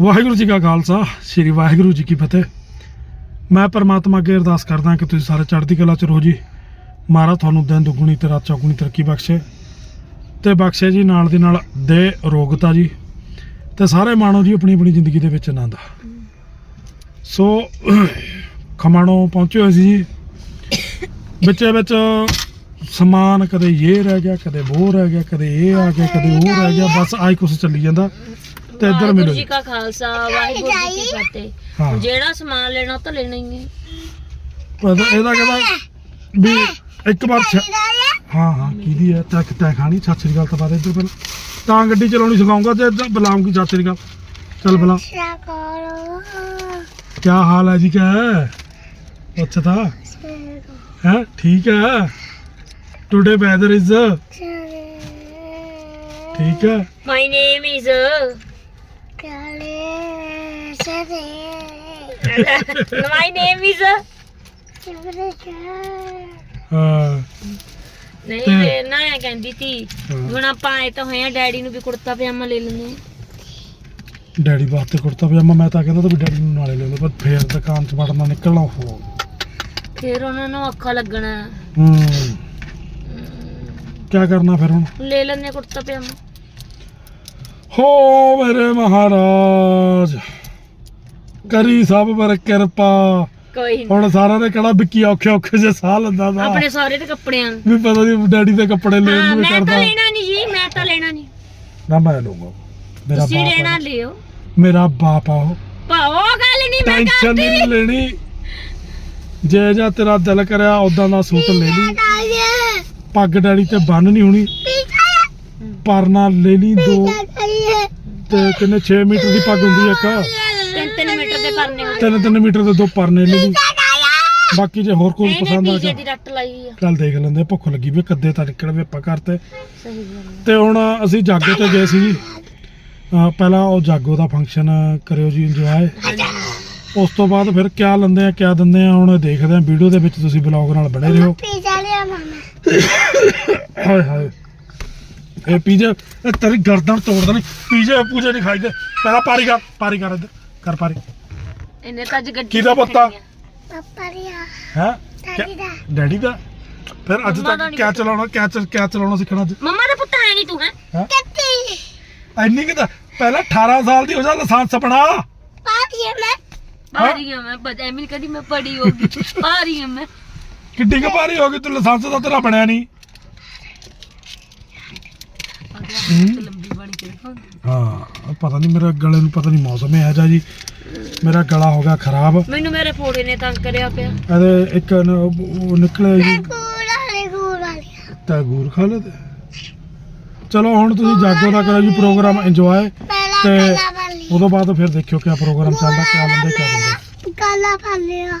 ਵਾਹਿਗੁਰੂ ਜੀ ਕਾ ਖਾਲਸਾ, ਸ੍ਰੀ ਵਾਹਿਗੁਰੂ ਜੀ ਕੀ ਫਤਿਹ। ਮੈਂ ਪਰਮਾਤਮਾ ਅੱਗੇ ਅਰਦਾਸ ਕਰਦਾ ਕਿ ਤੁਸੀਂ ਸਾਰੇ ਚੜ੍ਹਦੀ ਕਲਾ ਚ ਰਹੋ ਜੀ। ਮਹਾਰਾਜ ਤੁਹਾਨੂੰ ਦਿਨ ਦੁੱਗਣੀ ਤੇ ਰਾਤ ਚੌਗੁਣੀ ਤਰੱਕੀ ਬਖਸ਼ੇ। ਤੇ ਬਖਸ਼ੇ ਜੀ, ਨਾਲ ਦੀ ਨਾਲ ਦੇ ਰੋਗਤਾ ਜੀ। ਤੇ ਸਾਰੇ ਮਾਣੋ ਜੀ ਆਪਣੀ ਆਪਣੀ ਜ਼ਿੰਦਗੀ ਦੇ ਵਿੱਚ ਆਨੰਦ ਸੋ, ਖਮਾਣੋ ਪਹੁੰਚੇ ਹੋਏ ਸੀ ਜੀ। ਵਿੱਚ ਸਮਾਨ ਕਦੇ ਇਹ ਰਹਿ ਗਿਆ, ਕਦੇ ਉਹ ਰਹਿ ਗਿਆ, ਕਦੇ ਇਹ ਆ ਗਿਆ, ਕਦੇ ਉਹ ਰਹਿ ਗਿਆ, ਬਸ ਆਈ ਕੁਛ ਚੱਲੀ ਜਾਂਦਾ। ਤੇ ਇੱਧਰ ਮਿਲੋ ਵਾਹਿਗੁਰੂ ਜੀ ਜੀ। ਕਾ ਖਾਲਸਾ ਵਾਹਿਗੁਰੂ ਜੀ ਕੀ ਫਤਿਹ। ਹਾਂ। ਜਿਹੜਾ ਸਮਾਨ ਲੈਣਾ ਉਹ ਤਾਂ ਲੈਣਾ ਹੀ ਹੈ। ਪਰ ਇਹਦਾ ਕਹਿੰਦਾ ਵੀ ਇੱਕ ਵਾਰ ਛ- ਹਾਂ ਹਾਂ ਕਿਹਦੀ ਹੈ? ਤੈਂ ਤੈਂ ਖਾਣੀ ਸਤਿ ਸ੍ਰੀ ਅਕਾਲ ਤਾਂ ਬਾਅਦ ਇੱਧਰ ਪਹਿਲਾਂ ਤਾਂ ਗੱਡੀ ਚਲਾਉਣੀ ਸਿਖਾਉਂਗਾ ਤੇ ਇੱਧਰ ਬੁਲਾਉਂਗੀ ਸਤਿ ਸ੍ਰੀ ਅਕਾਲ। ਚੱਲ ਬੁਲਾ। ਕੀ ਹਾਲ ਹੈ ਜੀ ਕਿਆ ਹੈ? ਅੱਛਾ ਤਾਂ। ਹੈ ਠੀਕ ਹੈ। ਟੁਡੇ ਵੈਦਰ ਇਜ਼ ਠੀਕ ਹੈ। My name is my name is ਹਾਂ। ਨਹੀਂ ਤੇ- ਮੈਂ ਨਾ ਇਹ ਕਹਿੰਦੀ ਸੀ ਹਾਂ। ਹੁਣ ਆਪਾਂ ਆਏ ਤਾਂ ਹੋਏ ਆ ਡੈਡੀ ਨੂੰ ਵੀ ਕੁੜਤਾ ਪਜਾਮਾ ਲੈ ਲੈਂਦੇ ਆ ਡੈਡੀ ਵਾਸਤੇ ਕੁੜਤਾ ਪਜਾਮਾ ਮੈਂ ਤਾਂ ਕਹਿੰਦਾ ਤਾਂ ਵੀ ਡੈਡੀ ਨੂੰ ਨਾਲੇ ਲੈ ਲਓ ਪਰ ਫੇਰ ਦੁਕਾਨ ਚ ਵੜਨਾ ਨਿਕਲਣਾ ਹੋ ਫਿਰ ਉਹਨਾਂ ਨੂੰ ਅੱਖਾਂ ਲੱਗਣਾ। ਹੂੰ। ਕੀ ਕਰਨਾ ਫਿਰ ਹੁਣ? ਲੈ ਲੈਂਦੇ ਆ ਕੁੜਤਾ ਪਜਾਮਾ। ਹੋ ਮੇਰੇ ਮਹਾਰਾਜ। ਕਰੀ ਸਭ ਪਰ ਕਿਰਪਾ। ਕੋਈ ਨੀ। ਹੁਣ ਸਾਰਿਆਂ ਨੇ ਕਿਹੜਾ ਵਿੱਕੀ ਔਖੇ ਔਖੇ ਜੇ ਸਾਹ ਲੈਂਦਾ ਦਾ ਆਪਣੇ ਸਾਰੇ ਦੇ ਕੱਪੜਿਆਂ ਨੂੰ। ਵੀ ਪਤਾ ਨਹੀਂ ਡੈਡੀ ਦੇ ਕੱਪੜੇ ਲੈਣ ਹਾਂ ਨੂੰ ਵੀ ਮੈਂ ਤਾਂ ਕਰਦਾ। ਲੈਣਾ ਨਹੀਂ ਜੀ ਮੈਂ ਤਾਂ ਲੈਣਾ ਨਹੀਂ ਨਾ ਮੈਂ ਲਊਂਗਾ। ਮੇਰਾ ਤੁਸੀਂ ਬਾਪ ਲੈਣਾ ਆ ਲਿਓ। ਮੇਰਾ ਬਾਪ ਆ ਉਹ। ਭਾਓ ਗੱਲ ਨਹੀਂ ਮੈਂ ਟੈਨਸ਼ਨ ਕਰਦੀ। ਨਹੀਂ ਲੈਣੀ। ਜੇ ਜਾਂ ਤੇਰਾ ਦਿਲ ਕਰਿਆ ਉਦਾਂ ਦਾ ਸੂਟ ਲੈ ਲਈ। ਪੱਗ ਡੈਡੀ ਤੇ ਬੰਨ ਨਹੀਂ ਹੋਣੀ। ਪਰਨਾ ਲੈ ਲਈ ਦੋ। ਤੇ ਕਿੰਨੇ 6 ਮੀਟਰ ਦੀ ਪੱਗ ਹੁੰਦੀ ਆ ਇੱਕ? ਤਿੰਨ ਤਿੰਨ ਮੀਟਰ ਦੇ ਕਰਨੇ ਹੋਣੇ ਤਿੰਨ ਤਿੰਨ ਮੀਟਰ ਦੇ ਦੋ ਪਰਨੇ ਲੈ ਲਈ ਬਾਕੀ ਜੇ ਹੋਰ ਇਹਨੇ ਪਸੰਦ ਆ ਡੀਜੇ ਗਿਆ ਦੀ ਰੱਟ ਲਾਈ ਹੋਈ ਆ। ਚੱਲ ਦੇਖ ਲੈਂਦੇ ਆ, ਭੁੱਖ ਲੱਗੀ ਵੀ ਕੱਦੇ ਤਾਂ ਨਿਕਲ ਵੀ ਆਪਾਂ ਘਰ ਤੇ। ਸਹੀ ਗੱਲ ਹੈ ਤੇ ਹੁਣ ਅਸੀਂ ਜਾਗੋ ਤੇ ਗਏ ਸੀ ਜੀ। ਅਹ ਪਹਿਲਾਂ ਉਹ ਜਾਗੋ ਦਾ ਫੰਕਸ਼ਨ ਕਰਿਓ ਜੀ ਇੰਜੋਏ ਉਸ ਤੋਂ ਬਾਅਦ ਫਿਰ ਕਿਆ ਲੈਂਦੇ ਆ ਕਿਆ ਦਿੰਦੇ ਆ ਹੁਣ ਦੇਖਦੇ ਆ ਵੀਡੀਓ ਦੇ ਵਿੱਚ ਤੁਸੀਂ ਬਲੌਗ ਨਾਲ ਬਣੇ ਰਹੋ। ਹਾਏ ਹਾਏ। ਇਹ ਪੀਜ਼ਾ ਇਹ ਤੇਰੀ ਗਰਦਨ ਤੋੜ ਦੇਣੀ ਪੀਜ਼ਾ ਪੂਜਾ ਨਹੀਂ ਖਾਈਦੇ। ਪਹਿਲਾਂ ਪਾਰੀ ਕਰ ਪਾਰੀ ਕਰ ਇੱਧਰ। ਕਰ ਪਾਰੀ। ਇਹਨੇ ਤਾਂ ਅੱਜ ਗੱਡੀ ਕਿਹਦਾ ਪੁੱਤਾ? ਸਿੱਖਣੀ ਆ। ਹੈ? ਡੈਡੀ ਦਾ। ਫਿਰ ਅੱਜ ਮੰਮਾ ਦਾ ਤੱਕ ਕਿਆ ਚਲਾਉਣਾ ਕਿਆ ਚ- ਕਿਆ ਚਲਾਉਣਾ ਸਿੱਖਣਾ ਅੱਜ? ਮੰਮਾ ਦਾ ਪੁੱਤ ਹੈ ਨਹੀਂ ਤੂੰ ਹੈ? ਹੈਂ? ਇੰਨੀ ਕਿ ਤਾਂ ਪਹਿਲਾਂ 18 ਸਾਲ ਦੀ ਹੋ ਜਾ ਲਾਇਸੈਂਸ ਬਣਾ ਬਾਹਰੀ ਆ ਮੈਂ ਬਦ ਐਵੇਂ ਕਦੀ ਮੈਂ ਪੜੀ ਹੋਗੀ ਬਾਹਰੀ ਆ ਮੈਂ। ਕਿੱਡੀ ਕੁ ਭਾਰੀ ਹੋ ਗਈ ਤੂੰ ਲਾਇਸੈਂਸ ਤਾਂ ਤੇਰਾ ਬਣਿਆ ਨਹੀਂ ਲੰਬੀ ਬਣ ਕੇ ਦਿਖਾਉਂਦੀ। ਹਾਂ ਪਤਾ ਨਹੀਂ ਮੇਰਾ ਗਲੇ ਨੂੰ ਪਤਾ ਨਹੀਂ ਮੌਸਮ ਹੈ ਜਾ ਜੀ। ਮੇਰਾ ਗਲਾ ਹੋ ਗਿਆ ਖਰਾਬ। ਮੈਨੂੰ ਮੇਰੇ ਫੋੜੇ ਨੇ ਤੰਗ ਕਰਿਆ ਪਿਆ। ਇਹਦੇ ਇੱਕ ਨ- ਉਹ ਨਿਕਲਿਆ ਜੀ। ਤਾਂ ਗੂਰ ਖਾ ਲਦੇ ਚਲੋ ਹੁਣ ਤੁਸੀਂ ਜਾਗੋ ਦਾ ਕਰੋ ਜੀ ਪ੍ਰੋਗਰਾਮ ਇੰਜੋਏ ਤੇ ਉਦੋਂ ਬਾਅਦ ਫਿਰ ਦੇਖਿਓ ਕਿਆ ਪ੍ਰੋਗਰਾਮ ਚੱਲਦਾ ਕਿਆ ਬੰਦੇ ਕਿਆ ਬੰਦੇ ਕਾਲਾ ਫਾਲਿਆ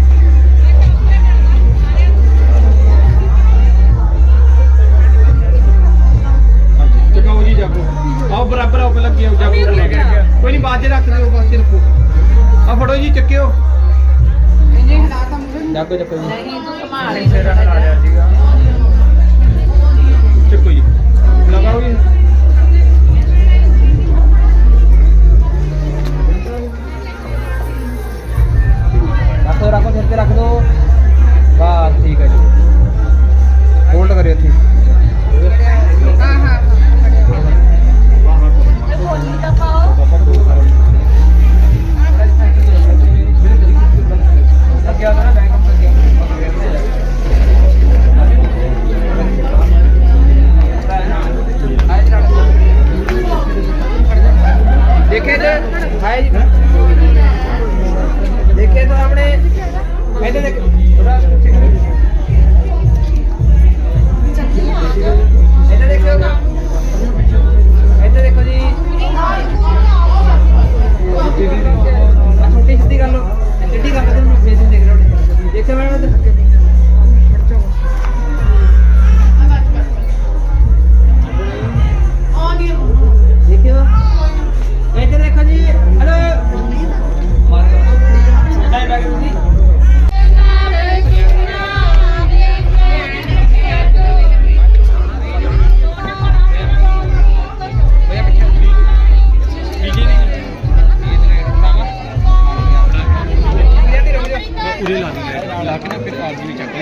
ਜਾਗੋ ਚੱਕੋ ਜੀ ਚੱਕੋ देखिए तो हमने पहले देख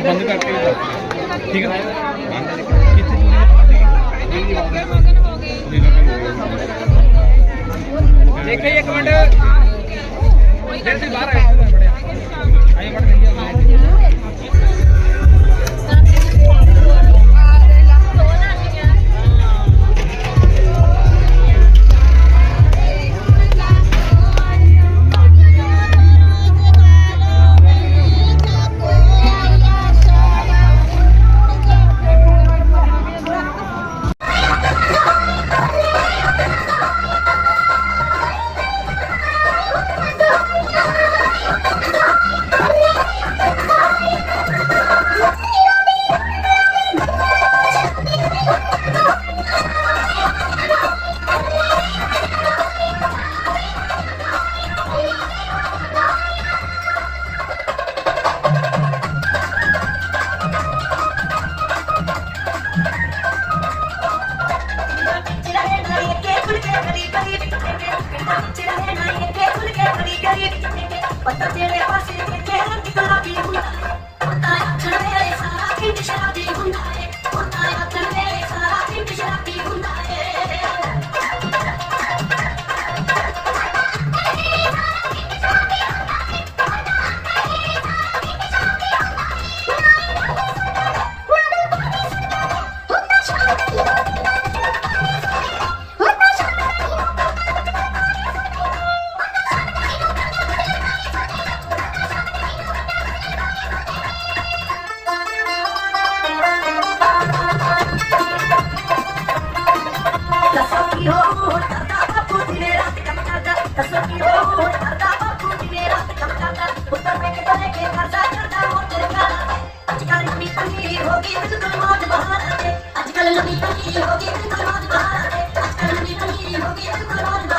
ਬੰਦ ਕਰਕੇ ਠੀਕ ਹੈ ਕਿੱਥੇ ਜੁੜੀ ਦੇਖੋ ਇੱਕ ਮਿੰਟ। ਫਿਰ ਤੁਸੀਂ ਬਾਹਰ ਆਏ ਅੱਜ ਕੱਲ ਨਵੀਂ ਪਨੀਰੀ ਹੋ ਗਈ ਅੱਜ ਕੱਲ ਨਵੀਂ ਪਨੀਰੀ ਹੋ ਗਈ ਅੱਜ ਕੱਲ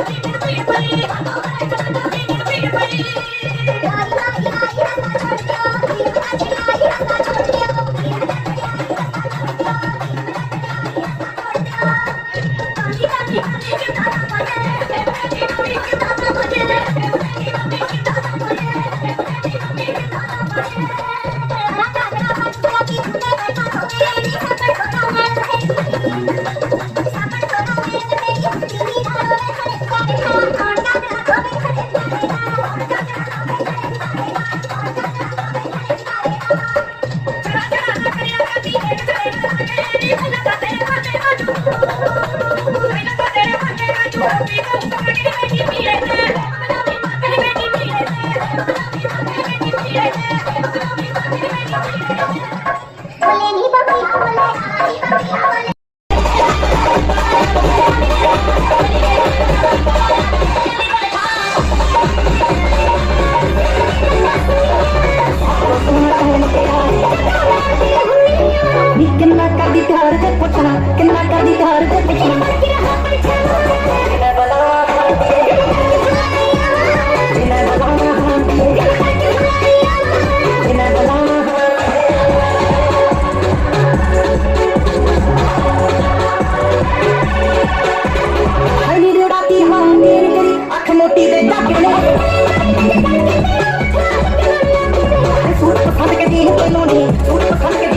ਕਿੰਨਾ ਕਰਦੀ ਪਿਆਰ ਤੇ ਪੁੱਛਣਾ ਕਿੰਨਾ ਕਰਦੀ ਪਿਆਰ ਤੇ ਪੁੱਛਣਾ। ਬਿਨਾ ਬਲਾ ਮੋਟੀ ਦੇ ਡਾਕਣੇ ਸੂਟ ਪਸੰਦ ਕੇ ਦੀ ਤੈਨੂੰ ਨਹੀਂ ਸੂਟ ਪਸੰਦ ਕੇ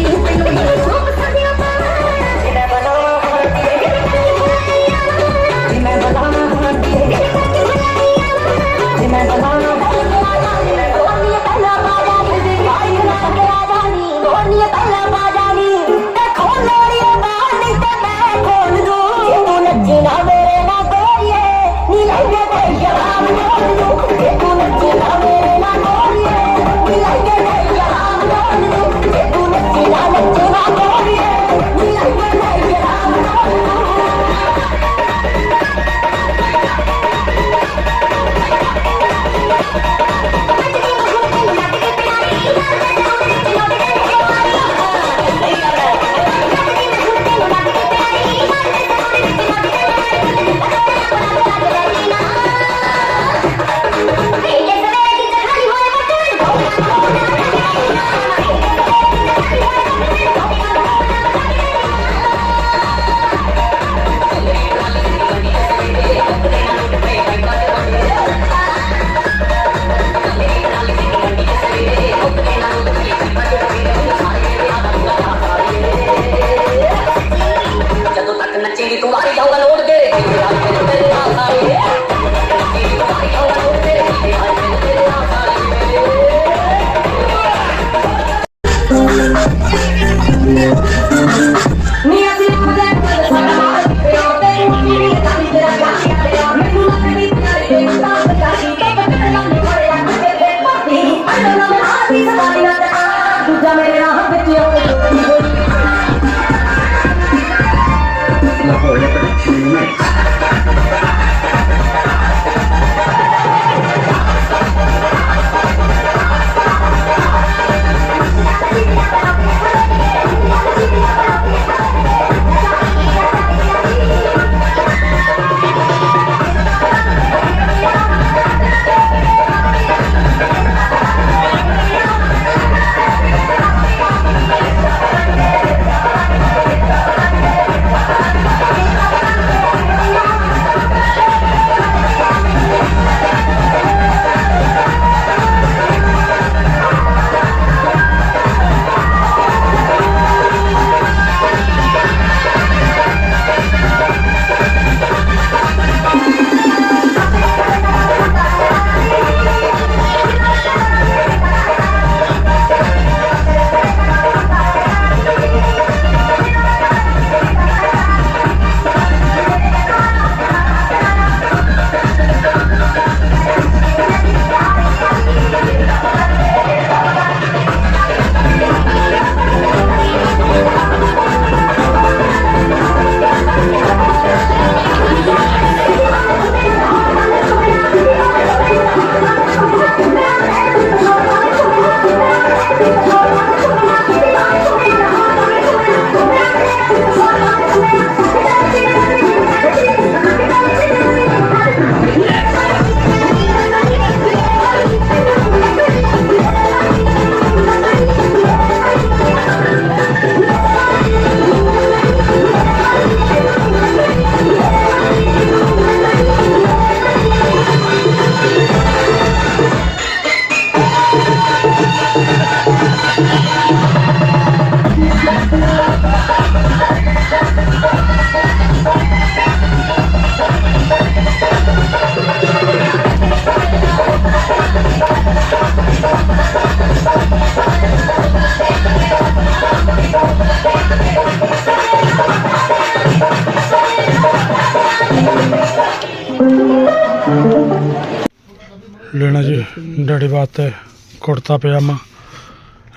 ਕੁੜਤਾ ਪਜਾਮਾ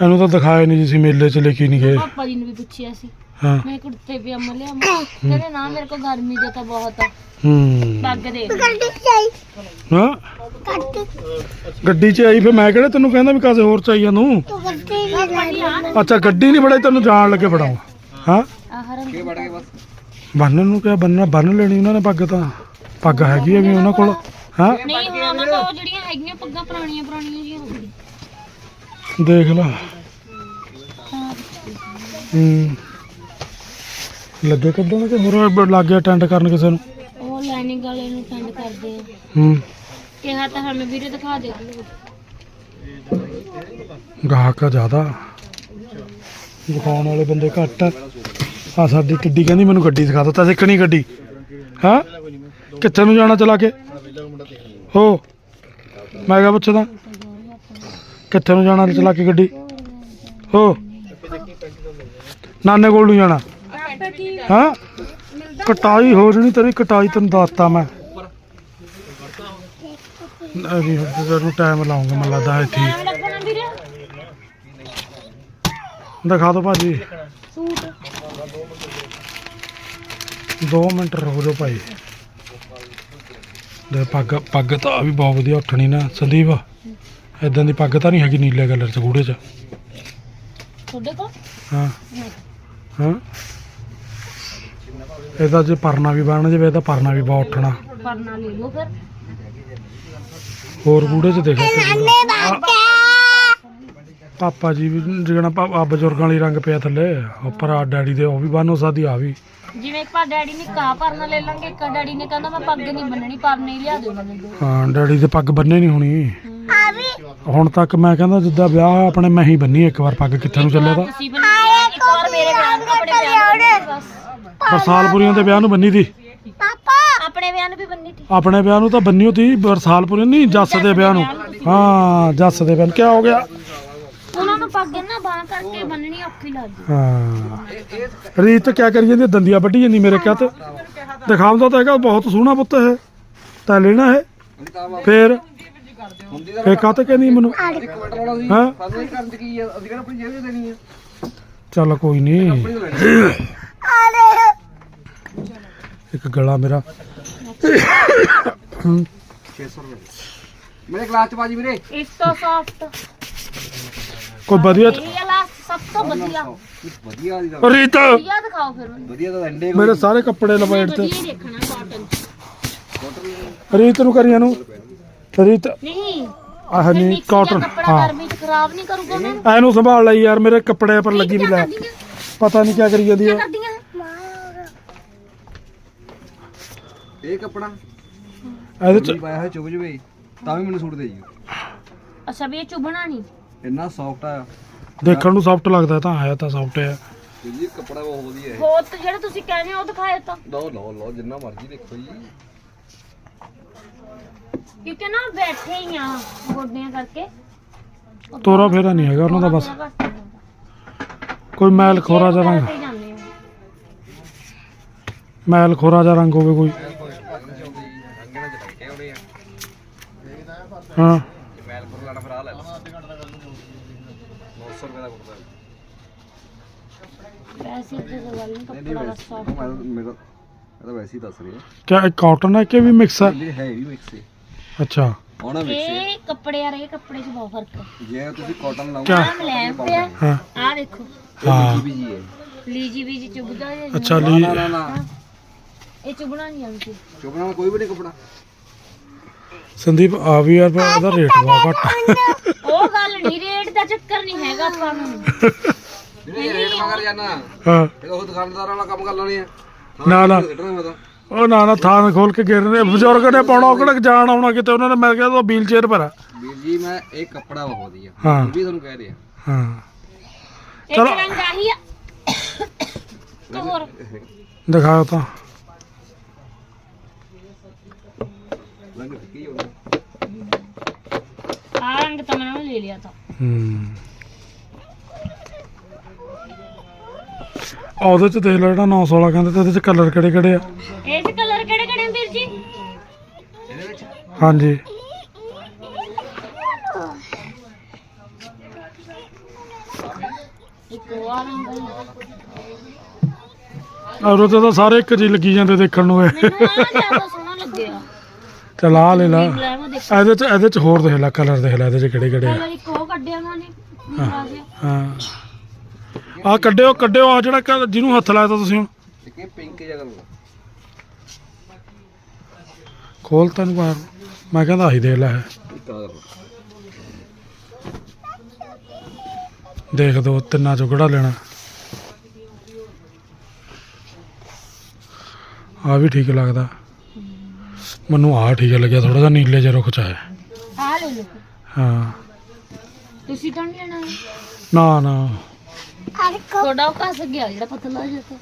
ਇਹਨੂੰ ਤਾਂ ਦਿਖਾਇਆ ਨਹੀਂ ਜੀ ਸੀ ਮੇਲੇ 'ਚ ਲੈ ਕੇ ਨਹੀਂ ਗਏ ਪਾਪਾ ਜੀ ਨੂੰ ਵੀ ਪੁੱਛਿਆ ਸੀ। ਹਾਂ। ਮੈਂ ਕੁੜਤੇ ਪਜਾਮਾ ਲਿਆਵਾਂ ਕਹਿੰਦੇ ਨਾ ਮੇਰੇ ਕੋਲ ਗਰਮੀ ਦਾ ਤਾਂ ਬਹੁਤ ਆ। ਹੂੰ। ਪੱਗ ਦੇ ਹਾਂ? ਗੱਡੀ 'ਚ। ਆਈ ਫਿਰ ਮੈਂ ਕਿਹੜਾ ਤੈਨੂੰ ਕਹਿੰਦਾ ਵੀ ਕਾਸੇ ਹੋਰ ਚਾਹੀਏ ਨੂੰ। ਅੱਛਾ ਗੱਡੀ ਨਹੀਂ ਫੜਾਈ ਤੈਨੂੰ ਜਾਣ ਲੱਗੇ ਫੜਾਉਂ ਹਾਂ? ਆਹਰਨ ਕੇ ਵੜ ਗਏ ਬਸ। ਬੰਨਣ ਨੂੰ ਕਿਹਾ ਬੰਨਣਾ ਬੰਨ ਲੈਣੀ ਉਹਨਾਂ ਨੇ ਪੱਗ ਤਾਂ। ਪੱਗ ਹੈਗੀ ਹੈ ਵੀ ਉਹਨਾਂ ਕੋਲ। ਹਾਂ? ਨਹੀਂ ਹੁਣ ਉਹਨਾਂ ਕੋਲ ਜਿਹੜੀਆਂ ਹੈਗੀਆਂ ਪੱਗਾਂ ਪੁਰਾਣੀਆਂ ਪੁਰਾਣੀਆਂ ਜਿਹੀਆਂ ਹੋ ਗਈਆਂ ਦੇਖ ਲਾ। ਹੂੰ। ਲੱਗੇ ਕੱਢਣ ਕਿ ਮੁਰੇ ਲੱਗ ਅਟੈਂਡ ਕਰਨ ਕਿਸੇ ਨੂੰ? ਉਹ ਲਾਈਨਿੰਗ ਵਾਲੇ ਨੂੰ ਸੈਂਡ ਕਰਦੇ ਆ। ਹੂੰ। ਕਿਹਾ ਤਾਂ ਵੀਰੇ ਦਿਖਾ ਦੇ। ਗਾਹਕ ਆ ਜ਼ਿਆਦਾ। ਦਿਖਾਉਣ ਵਾਲੇ ਬੰਦੇ ਘੱਟ ਆ। ਆਹ ਸਾਡੀ ਟਿੱਡੀ ਕਹਿੰਦੀ ਮੈਨੂੰ ਗੱਡੀ ਸਿਖਾ ਦਿੱਤਾ ਸਿੱਖਣੀ ਗੱਡੀ। ਹਾਂ? ਕਿੱਥੇ ਨੂੰ ਜਾਣਾ ਚਲਾ ਕੇ? ਹੋ। ਮੈਂ ਕਿਹਾ ਪੁੱਛਦਾ। ਕਿੱਥੇ ਨੂੰ ਜਾਣਾ ਚਲਾ ਕੇ ਗੱਡੀ? ਹੋ। ਨਾਨੇ ਕੋਲ ਨੂੰ ਜਾਣਾ। ਹਾਂ? ਕਟਾਈ ਹੋ ਜਣੀ ਤੇਰੀ, ਕਟਾਈ ਤੈਨੂੰ ਦੱਸਤਾ ਮੈਂ। ਅਭੀ ਹੁਣ ਟਾਈਮ ਲਾਉਂਗਾ, ਮੈਨੂੰ ਲੱਗਦਾ ਇੱਥੇ ਦਿਖਾ ਦਿਓ ਭਾਜੀ। ਸੂਟ 2 ਮਿੰਟ ਰੁਕ ਜਾਓ ਭਾਈ। ਦੇ ਪੱਗ ਪੱਗ ਤਾਂ ਵੀ ਬਹੁਤ ਵਧੀਆ ਉੱਠਣੀ ਨਾ, ਸੰਦੀਪ। ਇਦਾਂ ਦੀ ਪੱਗ ਤਾਂ ਨਹੀਂ ਹੈਗੀ ਨੀਲੇ ਕਲਰ ਚ ਗੂੜੇ ਚ। ਤੁਹਾਡੇ ਕੋਲ? ਹਾਂ। ਹਾਂ। ਇਹਦਾ ਜੇ ਪਰਨਾ ਵੀ ਬਣ ਜਾਵੇ ਤਾਂ ਪਰਨਾ ਵੀ ਬਹੁਤ ਉੱਠਣਾ। ਪਰਨਾ ਲੈ ਲਓ ਫਿਰ। ਹੋਰ ਗੂੜੇ ਚ ਦੇਖ। ਪਾਪਾ ਜੀ ਵੀ ਜਿਹੜਾ ਪਾ- ਬਜ਼ੁਰਗਾਂ ਵਾਲੀ ਰੰਗ ਪਿਆ ਥੱਲੇ ਉੱਪਰ ਆ ਡੈਡੀ ਦੇ ਉਹ ਵੀ ਬੰਨ ਸਕਦੀ ਆ ਵੀ। ਜਿਵੇਂ ਇੱਕ ਪਾ ਡੈਡੀ ਨੇ ਕਾ ਪਰਨਾ ਲੈ ਲਾਂਗੇ ਇੱਕ ਡੈਡੀ ਨੇ ਕਹਿੰਦਾ ਮੈਂ ਪੱਗ ਨਹੀਂ ਬੰਨਣੀ ਪਰਨੇ ਹੀ ਲਿਆ ਦਿਓ। ਮੈਨੂੰ ਹਾਂ ਡੈਡੀ ਦੇ ਪੱਗ ਬੰਨੇ ਨਹੀਂ ਹੋਣੀ। ਹੁਣ ਤੱਕ ਮੈਂ ਕਹਿੰਦਾ ਜਿੱਦਾਂ ਵਿਆਹ ਆਪਣੇ ਮੈਂ ਹੀ ਬੰਨੀ ਇੱਕ ਵਾਰ ਪੱਗ ਕਿੱਥੇ ਨੂੰ ਚੱਲਿਆ ਤਾਂ? ਤੁਸੀਂ ਬੰਨਣੀ ਇੱਕ ਵਾਰ ਮੇਰੇ ਵਿਆਹ ਨੂੰ ਆਪਣੇ ਵਿਆਹ ਨੂੰ ਬਸ। ਬਰਸਾਲਪੁਰੀਆਂ ਦੇ ਵਿਆਹ ਨੂੰ ਬੰਨੀ ਦੀ ਆਪਣੇ ਵਿਆਹ ਨੂੰ ਵੀ ਬੰਨੀ ਤੀ। ਆਪਣੇ ਵਿਆਹ ਨੂੰ ਤਾਂ ਬੰਨੀ ਤੀ ਬਰਸਾਲਪੁਰੀ ਨਹੀਂ ਜੱਸ ਦੇ ਵਿਆਹ ਨੂੰ। ਹਾਂ ਜੱਸ ਦੇ ਵਿਆਹ ਨੂੰ। ਕਿਆ ਹੋ ਗਿਆ? ਉਹਨਾਂ ਨੂੰ ਪੱਗ ਨਾ ਬਾਹ ਕਰਕੇ ਬੰਨਣੀ ਔਖੀ ਲੱਗਦੀ। ਹਾਂ। ਰੀਤ ਕਿਆ ਕਰੀ ਜਾਂਦੀ ਹੈ? ਦੰਦੀਆਂ ਵੱਢੀ ਜਾਂਦੀ ਮੇਰੇ ਕਿਹਾ ਤੇ? ਦਿਖਾਉਂਦਾ ਤਾਂ ਹੈਗਾ ਬਹੁਤ ਸੋਹਣਾ ਪੁੱਤ ਹੈ ਤਾਂ ਲੈਣਾ ਹੈ ਫੇਰ? ਫੇਰ ਕਾਹਤੇ ਕਹਿੰਦੀ ਮੈਨੂੰ? ਇੱਕ ਮਿੰਟ ਵਾਲਾ ਸੀ। ਹਾਂ? ਸਾਨੂੰ ਇਹ ਕਰਨ ਚ ਕੀ ਆ? ਅਸੀਂ ਕਹਿੰਦਾ ਆਪਣੀ ਜੇਬ 'ਚ ਦੇਣੀ ਆ? ਚੱਲ ਕੋਈ ਨਹੀਂ ਆਪਣੀ ਤੋਂ ਲੈਣੀ ਇੱਕ ਗਲਾ ਮੇਰਾ। 600 ਰੁਪਏ। ਮੇਰੇ ਕਲਾਸ ਚ ਬਾਜੀ ਵੀਰੇ। ਇਸ ਤੋਂ ਸੌਫਟ ਕੋਈ ਵਧੀਆ ਇਹ ਵਾਲਾ ਸਭ ਤੋਂ ਵਧੀਆ। ਵਧੀਆ ਦੀ ਰੀਤ! ਵਧੀਆ ਦਿਖਾਓ ਫਿਰ ਮੈਨੂੰ। ਵਧੀਆ ਤਾਂ ਅੰਡੇ ਮੇਰੇ ਸਾਰੇ ਕੱਪੜੇ ਲਪੇਟ ਤੇ ਵਧੀਆ ਹੀ ਦੇਖਣਾ ਕਾਟਨ ਰੀਤ ਨੂੰ ਕਰੀਆਂ ਨੂੰ ਰੀਤ ਨਹੀਂ। ਆਹ ਨਹੀਂ ਕਾਟਨ ਕੱਪੜਾ ਹਾਂ। ਗਰਮੀ ਚ ਖਰਾਬ ਨਹੀਂ ਕਰੂਗਾ ਮੈਂ ਐਨੂੰ ਸੰਭਾਲ ਲਈ ਯਾਰ ਮੇਰੇ ਕੱਪੜੇ ਪਰ ਲੱਗੀ ਵੀ ਲੈ। ਪਤਾ ਨਹੀਂ ਕਿਆ ਕਰੀ ਜਾਂਦੀ ਹੈ ਕਰਦੀਆਂ? ਇਹ ਕੱਪੜਾ? ਇਹਦੇ ਚ ਪਾਇਆ ਹੋਇਆ ਚੁੱਭ ਜਵੇ ਤਾਂ ਵੀ ਮੈਨੂੰ ਸੂਟ ਦੇ ਜੀ ਅੱਛਾ ਵੀ ਇਹ ਚੁਬਣਾ ਨਹੀਂ? ਇੰਨਾ ਸੌਫਟ ਆ। ਦੇਖਣ ਨੂੰ ਸੌਫਟ ਲੱਗਦਾ ਤਾਂ ਆਇਆ ਤਾਂ ਸੌਫਟ ਹੈ ਜੀ ਕੱਪੜਾ ਬਹੁਤ ਵਧੀਆ ਹੈ। ਹੋਰ ਤੇ ਜਿਹੜੇ ਤੁਸੀਂ ਕਹਿੰਦੇ ਹੋ ਉਹ ਦਿਖਾਏ ਤਾਂ। ਲਓ ਲਓ ਲਓ ਜਿੰਨਾ ਮਰਜ਼ੀ ਦੇਖੋ ਜੀ। ਕਿਉਂਕਿ ਨਾ ਬੈਠੇ ਹੀ ਆ ਗੋਡਿਆਂ ਕਰਕੇ। ਤੋਰਾ ਫੇਰਾ ਨਹੀਂ ਹੈਗਾ ਉਹਨਾਂ ਦਾ ਬਸ। ਕੋਈ ਮੈਲ ਖੋਰਾ ਜਿਹਾ ਰੰਗ। ਮੈਲ ਖੋਰਾ ਜਿਹਾ ਰੰਗ ਹੋਵੇ ਕੋਈ। ਹਾਂ। ਮੈਲ ਪਰ ਲੈਣਾ ਫਿਰ ਆ ਲੈ 900 ਰੁਪਏ ਦਾ ਕੁੜਤਾ ਵੈਸੇ ਤੇ ਗੱਲ ਨਹੀਂ ਕੱਪੜਾ soft। ਮੈਂ ਮੇਰਾ ਇਹ ਤਾਂ ਵੈਸੇ ਹੀ ਦੱਸ ਰਹੀ। ਹੈ ਕਿਆ ਇਹ ਕਾਟਨ ਹੈ ਕਿ ਵੀ ਮਿਕਸ ਹੈ ਇਹ ਹੈ ਵੀ ਮਿਕਸ ਹੈ। ਅੱਛਾ। ਆਉਣਾ ਮਿਕਸ ਇਹ ਕੱਪੜੇ ਆ ਇਹ ਕੱਪੜੇ 'ਚ ਬਹੁਤ ਫ਼ਰਕ ਹੈ ਜੇ ਤੁਸੀਂ ਕਾਟਨ ਲਾਉਂਗੇ ਕਿਆ? ਆਹ ਮਲੈਮ ਪਿਆ। ਹਾਂ। ਆ ਦੇਖੋ। ਹਾਂ। ਵੀ ਜੀ ਹੈ। ਲੀਜੀ ਵੀ ਜੀ ਚੁਬਦਾ ਜੇ ਅੱਛਾ ਲਈ ਨਾ ਨਾ ਨਾ। ਇਹ ਚੁਬਣਾ ਨਹੀਂ ਆਉਂਦੀ ਚੁੱਪਣਾ ਕੋਈ ਵੀ ਨਹੀਂ ਕੱਪੜਾ। ਸੰਦੀਪ ਆ ਵੀ ਯਾਰ ਪਰ ਉਹਦਾ ਰੇਟ ਬਹੁਤ ਘੱਟ ਉਹ ਗੱਲ ਨਹੀਂ ਰੇਟ ਦਾ ਚੱਕਰ ਨਹੀਂ ਹੈਗਾ ਆਪਾਂ ਨੂੰ। ਜਿਹੜੇ ਰੇਟ ਮਗਰ ਜਾਣਾ। ਹਾਂ। ਇਹ ਉਹ ਦੁਕਾਨਦਾਰ ਵਾਲਾ ਕੰਮ ਕਰ ਲੈਣੇ ਆ। ਨਾ ਨਾ। ਕੱਢਣਾ ਮੈਂ ਤਾਂ। ਉਹ ਨਾ ਨਾ ਥਾਂ ਖੋਲ ਕੇ ਗਿਰਨੇ ਬਜ਼ੁਰਗ ਨੇ ਪਾਉਣਾ ਉਹ ਕਿਹੜਾ ਜਾਣ ਆਉਣਾ ਕਿਤੇ? ਉਹਨਾਂ ਨੇ ਮੈਂ ਕਿਹਾ ਉਹ ਵੀਲ ਚੇਅਰ ਪਰ ਆ। ਵੀਰ ਜੀ ਮੈਂ ਇਹ ਕੱਪੜਾ ਬਹੁਤ ਵਧੀਆ ਹਾਂ। ਉਹ ਵੀ ਤੁਹਾਨੂੰ ਕਹਿ ਰਿਹਾ। ਹਾਂ। ਇੱਕ ਚਲੋ। ਰੰਗ ਆਹੀ ਆ। ਤੇ ਹੋਰ। ਦਿਖਾਓ ਤਾਂ। ਰੰਗ ਫਿੱਕੀ ਹੋਣਾ ਆ ਰੰਗ ਤਾਂ ਮੈਂ ਲੈ ਲਿਆ ਤਾਂ। ਹੂੰ। ਆ ਉਹਦੇ ਚ ਦੇਖ ਲੈ ਜਿਹੜਾ 916 ਕਹਿੰਦੇ ਤੇ ਉਹਦੇ ਚ ਕਲਰ ਕਿਹੜੇ ਕਿਹੜੇ ਆ? ਇਹ ਚ ਕਲਰ ਕਿਹੜੇ ਕਿਹੜੇ ਆ ਵੀਰ ਜੀ? ਹਾਂਜੀ। ਇੱਕ ਹੋਰ ਰੰਗ ਤਾਂ ਸਾਰੇ ਇੱਕ ਜੀ ਲੱਗੀ ਜਾਂਦੇ ਦੇਖਣ ਨੂੰ ਇਹ। ਮੈਨੂੰ ਆਹ ਲੈ ਲਾ। ਇਹਦੇ ਚ ਇਹਦੇ ਚ ਹੋਰ ਦੇਖ ਲੈ ਕਲਰ ਦੇਖ ਲੈ ਇਹਦੇ ਚ ਕਿਹੜੇ ਕਿਹੜੇ ਆ। ਹਾਂ ਹਾਂ। ਆ ਕੱਢਿਓ ਕੱਢਿਓ ਆ ਜਿਹੜਾ ਕ- ਜਿਹਨੂੰ ਹੱਥ ਲਾਇਆ ਤਾ ਤੁਸੀਂ। ਹੁਣ ਇੱਕ ਇਹ ਪਿੰਕ ਜਿਹਾ ਕਲਰ ਖੋਲ ਤੈਨੂੰ ਬਾਹਰ। ਮੈਂ ਕਹਿੰਦਾ ਆਹੀ ਦੇਖ ਲੈ। ਇਹ। ਦੇਖ ਦੋ ਤਿੰਨਾਂ ਚੋਂ ਕਿਹੜਾ ਲੈਣਾ। ਆ ਵੀ ਠੀਕ ਲੱਗਦਾ। ਮੈਨੂੰ ਆ ਠੀਕ ਲੱਗਿਆ ਥੋੜਾ ਜਿਹਾ ਨੀਲੇ ਜਿਹਾ ਰੁੱਖ ਚ ਆਇਆ। ਆ ਲੈ ਲਓ। ਹਾਂ। ਤੁਸੀਂ ਤਾਂ ਨਹੀਂ ਲੈਣਾ? ਨਾ ਨਾ। ਤੁਹਾਡਾ ਉਹ ਕੱਸ ਗਿਆ ਜਿਹੜਾ ਪਤਲਾ ਜਿਹਾ ਸੀ।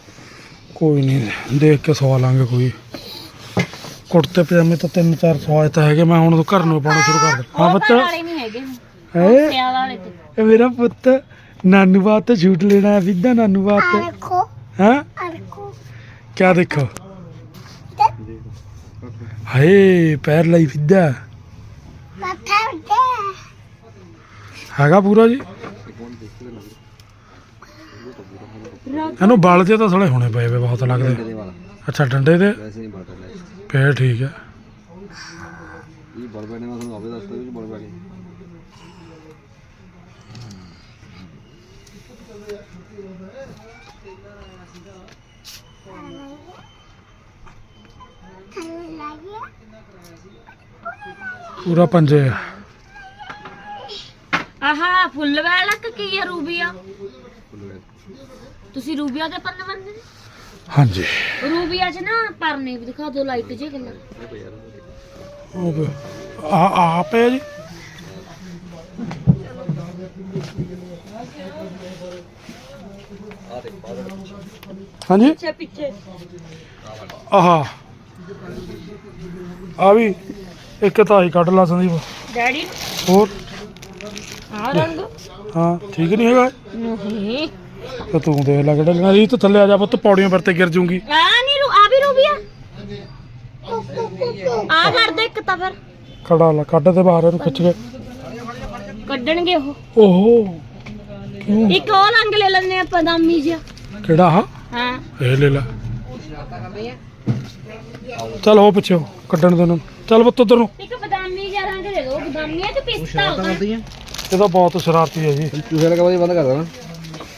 ਕੋਈ ਨਹੀਂ ਦੇਖ ਕੇ ਸਵਾ ਲਾਂਗੇ ਕੋਈ। ਕੁੜਤੇ ਪਜਾਮੇ ਤਾਂ ਤਿੰਨ ਚਾਰ ਸਵਾਏ ਤਾਂ ਹੈਗੇ ਮੈਂ ਹੁਣ ਘਰ ਨੂੰ ਪਾਉਣਾ ਸ਼ੁਰੂ ਕਰ ਦਿੱਤਾ। ਹਾਂ ਉਹ ਬੱਤ ਘਰ ਵਾਲੇ ਨਹੀਂ ਹੈਗੇ ਹੈ? ਸਿਆਲ ਵਾਲੇ ਤੇ। ਇਹ ਮੇਰਾ ਪੁੱਤ ਨਾਨੂ ਵਾਸਤੇ ਸ਼ੂਟ ਲੈਣਾ ਹੈ ਵਿਦਾ ਨਾਨੂ ਵਾਸਤੇ ਦੇਖੋ ਹਾਂ? ਕਿਆ ਦੇਖੋ? ਹਾਏ ਪੈਰ ਲਈ ਵਿਦਾ ਮੱਥਾ ਉੱਤੇ ਹੈਗਾ ਪੂਰਾ ਜੀ? ਇਹਨੂੰ ਬਲ ਜੇ ਤਾਂ ਥੋੜੇ ਹੋਣੇ ਪਏ ਵੇ ਬਹੁਤ ਲੱਗਦੇ। ਵਾਲਾ। ਅੱਛਾ ਡੰਡੇ ਦੇ? ਵੈਸੇ ਨਹੀਂ ਫੇਰ ਠੀਕ ਹੈ ਇਹ ਬਲ ਬੈਠੇ ਮੈਂ ਤੁਹਾਨੂੰ ਆਪੇ ਦੱਸਦਾ ਵੀ ਬਲ ਬੈਠੇ ਪੂਰਾ ਪੰਜੇ ਆ। ਆਹਾ ਫੁੱਲ ਵਾਲਾ ਕਿ ਕੀ ਹੈ ਰੂਬੀਆ ਤੁਸੀਂ ਰੂਬੀਆ ਦੇ ਪਰਨੇ ਬੰਨਦੇ ਨੇ? ਹਾਂਜੀ। ਰੂਬੀਆ 'ਚ ਨਾ ਪਰਨੇ ਵੀ ਦਿਖਾ ਦਿਓ ਲਾਈਟ ਜੇ ਕਲਰ ਉਹ ਆ ਆ ਪਿਆ ਜੀ। ਹਾਂਜੀ। ਪਿੱਛੇ ਪਿੱਛੇ। ਆਹਾ। ਆ ਵੀ ਇੱਕ ਤਾਂ ਹੀ ਕੱਢ ਲਾ ਸੰਦੀਪ। ਡੈਡੀ ਹੋਰ? ਆ ਰੰਗ? ਹਾਂ ਠੀਕ ਨਹੀਂ ਹੈਗਾ? ਨਹੀਂ। ਤੇ ਤੂੰ ਦੇਖ ਲੈ ਕਿਹੜਾ ਲੈਣਾ ਰੀਤ ਥੱਲੇ ਆ ਜਾ ਪੁੱਤ ਪੌੜੀਆਂ ਪਰ ਤੇ ਗਿਰ ਜੂਗੀ। ਆ ਨਹੀਂ ਰੂ ਆ ਵੀ ਰੂਬੀਆ ਆ? ਕਰ ਦੇ ਇੱਕ ਤਾਂ ਫਿਰ। ਖੜਾ ਲਾ ਕੱਢ ਦੇ ਬਾਹਰ ਇਹਨੂੰ ਖਿੱਚ ਕੇ। ਕੱਢਣਗੇ ਉਹ। ਓਹੋ ਕਿਉਂ? ਇੱਕ ਉਹ ਰੰਗ ਲੈ ਲੈਣੇ ਆਪਾਂ ਦਾਮੀ ਜਿਹਾ। ਕਿਹੜਾ? ਹਾਂ। ਹਾਂ ਇਹ ਲੈ ਲੈ। ਚੱਲ ਹੋ ਪਿੱਛੇ ਕੱਢਣ ਦੇ ਉਹਨੂੰ। ਚੱਲ ਪੁੱਤ ਉਧਰ ਨੂੰ। ਇੱਕ ਬਦਾਮੀ ਜਿਹਾ ਰੰਗ ਦੇ ਦਿਓ ਬਦਾਮੀ ਹੈ ਤੇ ਪਿਸਤਾ ਹੋਗਾ। ਇਹ ਤਾਂ ਬਹੁਤ ਸ਼ਰਾਰਤੀ ਹੈ ਜੀ। ਚੂਹੇ ਲਗਾ ਬੰਦ ਕਰ ਦੇਣਾ।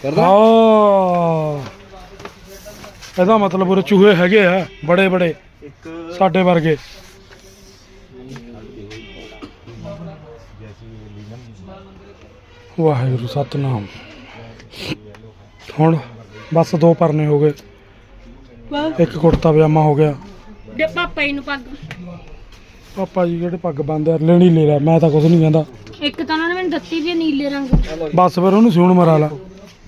ਕਰਦਾ? ਹਾਂ। ਇਹਦਾ ਮਤਲਬ ਉਹ ਚੂਹੇ ਹੈਗੇ ਆ ਬੜੇ ਬੜੇ ਸਾਡੇ ਵਰਗੇ। ਵਾਹਿਗੁਰੂ ਸਤਨਾਮ। ਹੁਣ ਬਸ ਦੋ ਪਰਨੇ ਹੋ ਗਏ। ਇੱਕ ਕੁੜਤਾ ਪਜਾਮਾ ਹੋ ਗਿਆ। ਦੇ ਪਾਪਾ ਜੀ ਨੂੰ ਪੱਗ। ਪਾਪਾ ਜੀ ਜਿਹੜੇ ਪੱਗ ਬੰਨਦੇ ਆ ਲੈਣੀ ਲੈ ਲੈ ਮੈਂ ਤਾਂ ਕੁਝ ਨਹੀਂ ਕਹਿੰਦਾ। ਇੱਕ ਤਾਂ ਉਹਨਾਂ ਨੇ ਮੈਨੂੰ ਦਿੱਤੀ ਵੀ ਨੀਲੇ ਰੰਗ। ਬਸ ਫਿਰ ਉਹਨੂੰ ਸਿਉਣ ਮਰਾ ਲਾ।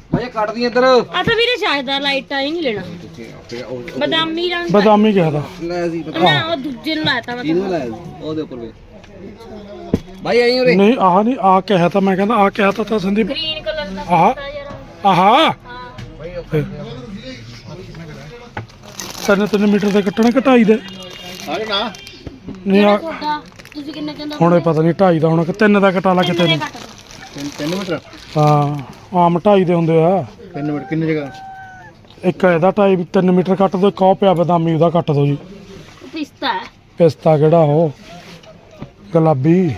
ਭਾਈ ਕੱਟ ਦੀ ਇੱਧਰ। ਆ ਤਾਂ ਵੀਰੇ ਸ਼ਾਇਦ ਆ ਲਾਈਟ ਆ ਹੀ ਨਹੀਂ ਲੈਣਾ। ਬਦਾਮੀ ਰੰਗ ਦਾ। ਬਦਾਮੀ ਕਿਹਾ ਦਾ ਲੈ ਸੀ ਨਾ ਉਹ ਦੂਜੇ ਨੂੰ ਲਾਇਆ ਤਾਂ ਮੈਂ ਇਹਨੂੰ ਲਾਇਆ ਸੀ ਉਹਦੇ ਉੱਪਰ ਵੀ ਭਾਈ ਆਈ ਉਰੇ। ਨਹੀਂ ਆਹ ਨਹੀਂ ਆ ਕਿਹਾ ਤਾਂ ਮੈਂ ਕਹਿੰਦਾ ਆ ਕਿਹਾ ਤਾਂ ਤਾਂ ਸੰਦੀਪ। ਗ੍ਰੀਨ ਕਲਰ ਦਾ ਆਹ। ਕੁੜਤਾ ਯਾਰ ਆਹਾ। ਹਾਂ। ਤਿੰਨ ਤਿੰਨ ਮੀਟਰ ਦੇ ਕੱਟਣੇ ਘਟਾਈ ਦੇ। ਆਰੇ ਨਾ। ਨਹੀਂ ਆ ਤੁਹਾਡਾ ਤੁਸੀਂ ਕਿੰਨੇ ਕਹਿੰਦੇ ਹੁਣ ਪਤਾ ਨਹੀਂ ਢਾਈ ਦਾ ਹੋਣਾ ਕਿ ਤਿੰਨ ਦਾ ਕਟਾ ਲਾ ਕਿਤੇ ਕਿੰਨੇ ਨੂੰ ਕੱਟ ਦਿਓ? 3 ਮੀਟਰ? ਹਾਂ। ਆਮ ਢਾਈ ਦੇ ਹੁੰਦੇ ਆ। 3 ਮੀਟਰ ਕਿੰਨੀ ਜਗ੍ਹਾ? ਇੱਕ ਇਹਦਾ ਢਾਈ ਤਿੰਨ ਮੀਟਰ ਕੱਟ ਦੋ ਇੱਕ ਉਹ ਪਿਆ ਬਦਾਮੀ ਉਹਦਾ ਕੱਟ ਦੋ ਜੀ। ਪਿਸਤਾ। ਹੈ ਪਿਸਤਾ ਕਿਹੜਾ ਉਹ? ਗੁਲਾਬੀ।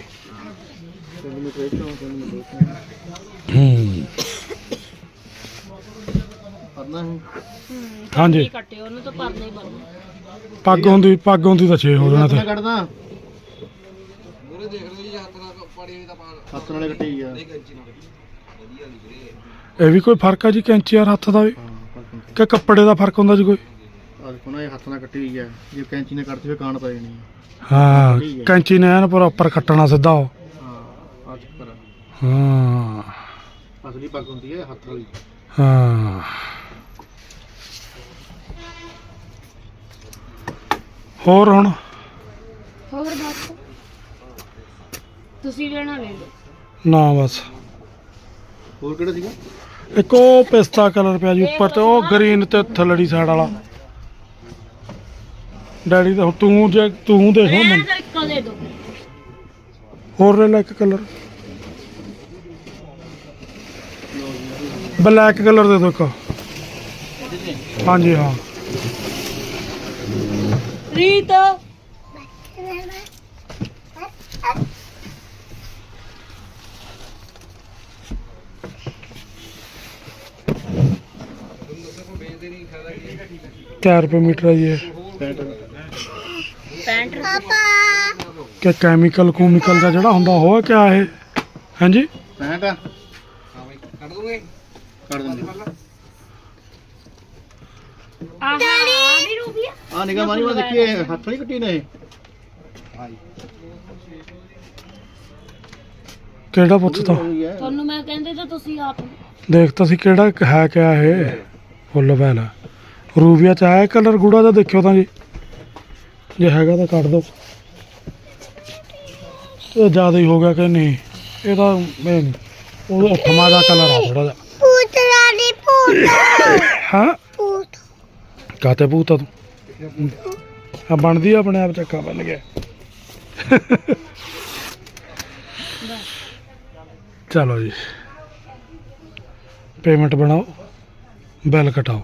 ਹੂੰ। ਕਰਨਾ ਹੈ? ਹਾਂਜੀ। ਨਹੀਂ ਕੱਟਿਓ ਉਹਨੂੰ ਤਾਂ ਪਰਨੇ ਹੀ ਬੰਨੋ ਪੱਗ ਹੁੰਦੀ ਪੱਗ ਹੁੰਦੀ ਤਾਂ 6 ਹੋ ਜਾਣਾ ਤੇ। ਕੱਢਦਾ? ਉਰੇ ਦੇਖ ਲਓ ਜੀ ਹੱਥ ਨਾਲ ਪਾੜੀ ਦਾ ਪਾ ਹੱਥ ਨਾਲੇ ਕੱਟੀ ਆ। ਇਹ ਵੀ ਕੋਈ ਫ਼ਰਕ ਆ ਜੀ ਕੈਂਚੀ ਯਾਰ ਹੱਥ ਦਾ ਵੀ? ਕਿ ਕੱਪੜੇ ਦਾ ਫ਼ਰਕ ਹੁੰਦਾ ਜੀ ਕੋਈ? ਆ ਦੇਖੋ ਨਾ ਇਹ ਹੱਥ ਨਾਲ ਕੱਟੀ ਹੋਈ ਆ। ਜੇ ਕੈਂਚੀ ਨੇ ਕੱਟਦੀ ਫੇ ਕਾਣ ਪੈ ਜਾਣੀ ਹਾਂ ਕੈਂਚੀ ਨੇ ਐਨ ਪ੍ਰੋਪਰ ਕੱਟਣਾ ਸਿੱਧਾ ਉਹ। ਹਾਂ ਆ ਚੱਕਰ ਆ। ਹਾਂ। ਅਸਲੀ ਪੱਗ ਹੁੰਦੀ ਹੈ ਹੱਥ ਵਾਲੀ। ਹਾਂ। ਹੋਰ ਹੁਣ? ਹੋਰ ਬਸ। ਤੁਸੀਂ ਲੈਣਾ ਲੈ ਲਓ। ਨਾ ਬਸ। ਹੋਰ ਕਿਹੜਾ ਸੀਗਾ? ਇੱਕ ਉਹ ਪਿਸਤਾ ਕਲਰ ਪਿਆ ਜੀ ਉੱਪਰ ਤੇ ਉਹ ਗ੍ਰੀਨ ਤੇ ਥੱਲੜੀ ਸਾਈਡ ਵਾਲਾ। ਡੈਡੀ ਦਾ ਤੂੰ ਜੇ ਤੂੰ ਦੇਖ ਮੈਨੂੰ। ਇੱਕੋ ਦੇ ਦੋ। ਹੋਰ ਲੈ ਲੈ ਇੱਕ ਕਲਰ। ਬਲੈਕ ਕਲਰ ਦੇ ਇੱਕ। ਹਾਂਜੀ ਹਾਂ। ਰੀਤ ਕਿਆ ਰੁਪਏ ਮੀਟਰ ਹੈ ਜੀ ਇਹ। 65 ਕਿ ਕੈਮੀਕਲ ਕੂਮੀਕਲ ਦਾ ਜਿਹੜਾ ਹੁੰਦਾ ਉਹ ਹੈ ਕਿਆ ਇਹ? ਹਾਂਜੀ? 65 ਕੱਢ ਦੋਗੇ ਕੱਢ ਦਿੰਦੇ। ਆਹ ਡੈਡੀ। ਰੂਬੀਆ ਆ ਨਿਗਾ ਮਾਰੀ ਮੈਂ ਦੇਖੀਏ ਹੱਥ ਨਹੀਂ ਕੱਟੀ ਨੇ। ਕਿਹੜਾ ਪੁੱਛਤਾ ਤੁਹਾਨੂੰ ਮੈਂ ਕਹਿੰਦੇ ਤਾਂ ਤੁਸੀਂ ਆਪ ਦੇਖ ਤਾਂ ਸੀ ਕਿਹੜਾ ਹੈ ਕਿਆ ਇਹ? ਫੁੱਲ ਵੈਲ ਹੈ ਰੂਬੀਆ ਚ ਆਇਆ ਕਲਰ ਗੂੜਾ ਦਾ ਦੇਖਿਓ ਤਾਂ ਜੀ। ਜੇ ਹੈਗਾ ਤਾਂ ਕੱਢ ਦਿਓ। ਇਹ ਜ਼ਿਆਦਾ ਹੀ ਹੋ ਗਿਆ ਕਿ ਨਹੀਂ ਇਹ ਤਾਂ ਮੈਂ ਨਹੀਂ ਉਹ ਅੱਠਵਾਂ ਦਾ ਕਲਰ ਆ ਥੋੜਾ ਜਿਹਾ। ਪੁੱਤਰਾ ਦੀ ਪੁੱਤ ਹਾਂ? ਪੁੱਤ। ਕਾਤੇ ਭੂਤਾ ਤੂੰ? ਆ ਬਣਦੀ ਆ ਆਪਣੇ ਆਪ ਚੱਕਾ ਬਣ ਗਿਆ। ਚਲੋ ਜੀ। ਪੇਮੈਂਟ ਬਣਾਓ ਬਿੱਲ ਕਟਾਓ।